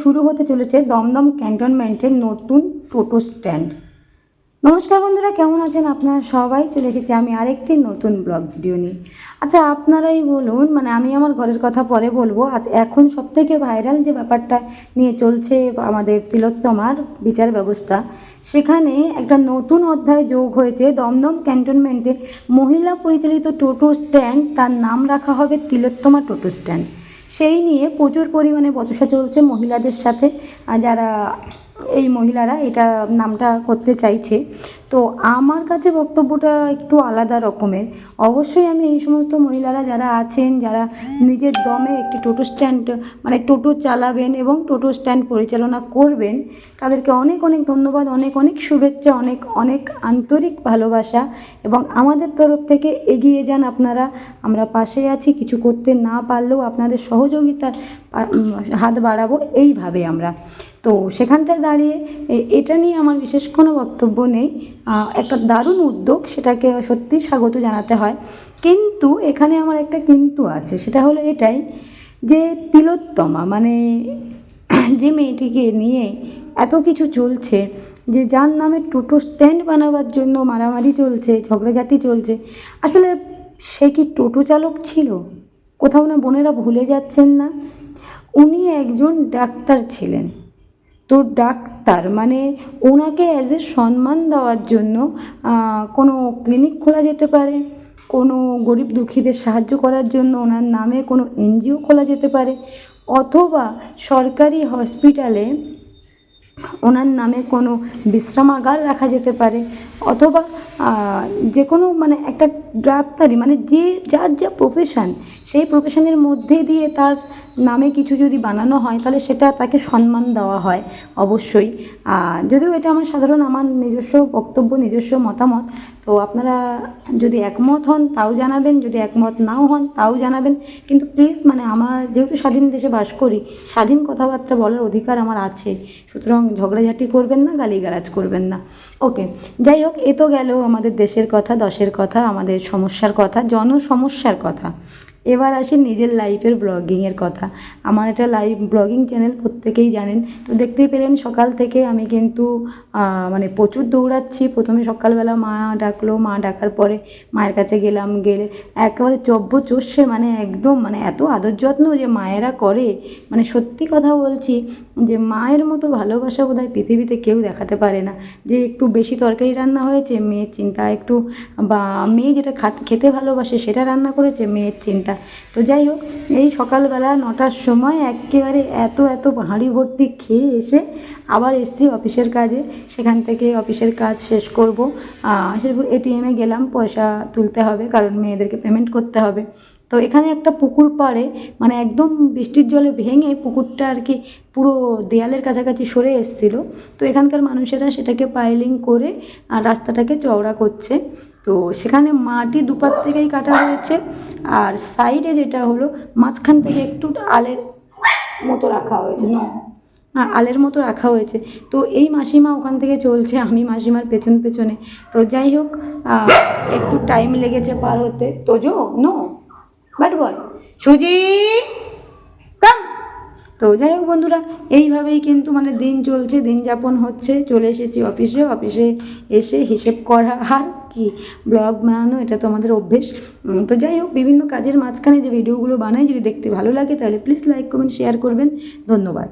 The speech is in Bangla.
শুরু হতে চলেছে দমদম ক্যান্টনমেন্টের নতুন টোটো স্ট্যান্ড। নমস্কার বন্ধুরা, কেমন আছেন আপনারা সবাই? চলে এসেছি আমি আরেকটি নতুন ব্লগ ভিডিও নিয়ে। আচ্ছা আপনারাই বলুন মানে আমি আমার ঘরের কথা পরে বলব, আজ এখন সবথেকে ভাইরাল যে ব্যাপারটা নিয়ে চলছে আমাদের তিলোত্তমার বিচার ব্যবস্থা, সেখানে একটা নতুন অধ্যায় যোগ হয়েছে। দমদম ক্যান্টনমেন্টে মহিলা পরিচালিত টোটো স্ট্যান্ড, তার নাম রাখা হবে তিলোত্তমা টোটো স্ট্যান্ড। সেই নিয়ে প্রচুর পরিমাণে বচসা চলছে মহিলাদের সাথে যারা এই মহিলারা এটা নামটা করতে চাইছে। তো আমার কাছে বক্তব্যটা একটু আলাদা রকমের। অবশ্যই আমি এই সমস্ত মহিলারা যারা আছেন, যারা নিজের দমে একটি টোটো স্ট্যান্ড মানে টোটো চালাবেন এবং টোটো স্ট্যান্ড পরিচালনা করবেন, তাদেরকে অনেক অনেক ধন্যবাদ, অনেক অনেক শুভেচ্ছা, অনেক অনেক আন্তরিক ভালোবাসা এবং আমাদের তরফ থেকে এগিয়ে যান আপনারা। আমরা পাশে আছি, কিছু করতে না পারলেও আপনাদের সহযোগিতার হাত বাড়াবো, এইভাবে আমরা। তো সেখানটায় দাঁড়িয়ে এটা নিয়ে আমার বিশেষ কোনো বক্তব্য নেই। একটা দারুণ উদ্যোগ সেটাকে সত্যি স্বাগত জানাতে হয়। কিন্তু এখানে আমার একটা কিন্তু আছে, সেটা হলো এটাই যে তিলোত্তমা মানে যে মেয়েটিকে নিয়ে এত কিছু চলছে, যে যার নামে টোটো স্ট্যান্ড বানাবার জন্য মারামারি চলছে, ঝগড়াঝাটি চলছে, আসলে সে কি টোটো চালক ছিল? কোথাও না বোনেরা ভুলে যাচ্ছেন না? উনি একজন ডাক্তার ছিলেন। তো ডাক্তার মানে ওনাকে অ্যাজ এ সম্মান দেওয়ার জন্য কোনো ক্লিনিক খোলা যেতে পারে, কোনো গরিব দুঃখীদের সাহায্য করার জন্য ওনার নামে কোনো এনজিও খোলা যেতে পারে, অথবা সরকারি হসপিটালে ওনার নামে কোনো বিশ্রামাগার রাখা যেতে পারে। অথবা যে কোনো মানে একটা ডাক্তারি মানে যে, যার যা প্রফেশান সেই প্রফেশনের মধ্যে দিয়ে তার নামে কিছু যদি বানানো হয়, তাহলে সেটা তাকে সম্মান দেওয়া হয়, অবশ্যই। যদিও এটা আমার সাধারণ, আমার নিজস্ব বক্তব্য, নিজস্ব মতামত, তো আপনারা যদি একমত হন, তাও জানাবেন, যদি একমত নাও হন, তাও জানাবেন। কিন্তু প্লিজ মানে আমার যেহেতু স্বাধীন দেশে বাস করি, স্বাধীন কথাবার্তা বলার অধিকার আমার আছে, সুতরাং ঝগড়াঝাটি করবেন না, গালিগালাজ করবেন না। ওকে যাই হোক এ তো গেল আমাদের দেশের কথা দশের কথা আমাদের সমস্যার কথা জনসমস্যার কথা। এবার আসি নিজের লাইফের ব্লগিংয়ের কথা। আমার একটা লাইভ ব্লগিং চ্যানেল প্রত্যেকেই জানেন। তো দেখতেই পেলেন, সকাল থেকে আমি কিন্তু মানে প্রচুর দৌড়াচ্ছি। প্রথমে সকালবেলা মা ডাকলো। মা ডাকার পরে মায়ের কাছে গেলাম। গেলে একেবারে চব্য চষে মানে একদম মানে এত আদর যত্ন যে মায়েরা করে। মানে সত্যি কথা বলছি যে মায়ের মতো ভালোবাসা বোধহয় পৃথিবীতে কেউ দেখাতে পারে না। যে একটু বেশি তরকারি রান্না হয়েছে, মেয়ের চিন্তা। একটু, বা মেয়ে যেটা খেতে ভালোবাসে সেটা রান্না করেছে, মেয়ের চিন্তা। та তো যাই হোক, এই সকালবেলা নটার সময় একেবারে এত এত হাঁড়ি ভর্তি খেয়ে এসে আবার এসছি অফিসের কাজে। সেখান থেকে অফিসের কাজ শেষ করব। এটিএমে গেলাম, পয়সা তুলতে হবে, কারণ মেয়েদেরকে পেমেন্ট করতে হবে। তো এখানে একটা পুকুর পাড়ে মানে একদম বৃষ্টির জলে ভেঙে পুকুরটা আর কি পুরো দেয়ালের কাছাকাছি সরে এসেছিল। তো এখানকার মানুষেরা সেটাকে পাইলিং করে আর রাস্তাটাকে চওড়া করছে। তো সেখানে মাটি দুপার থেকেই কাটা হয়েছে। আর সাইডে যেটা হলো মাঝখান থেকে একটু আলের মতো রাখা হয়েছে হ্যাঁ আলের মতো রাখা হয়েছে। তো এই মাসিমা ওখান থেকে চলছে, আমি মাসিমার পেছন পেছনে। তো যাই হোক একটু টাইম লেগেছে পার হতে। তো তোজো, নো? বাট বয় সুজি তো যাই হোক বন্ধুরা, এইভাবেই কিন্তু মানে দিন চলছে দিন যাপন হচ্ছে। চলে এসেছি অফিসে অফিসে এসে হিসেব করা আর কি ব্লগ বানানো, এটা তো আমাদের অভ্যেস। তো যাই হোক, বিভিন্ন কাজের মাঝখানে যে ভিডিওগুলো বানাই, যদি দেখতে ভালো লাগে, তাহলে প্লিজ লাইক কমেন্ট শেয়ার করবেন। ধন্যবাদ।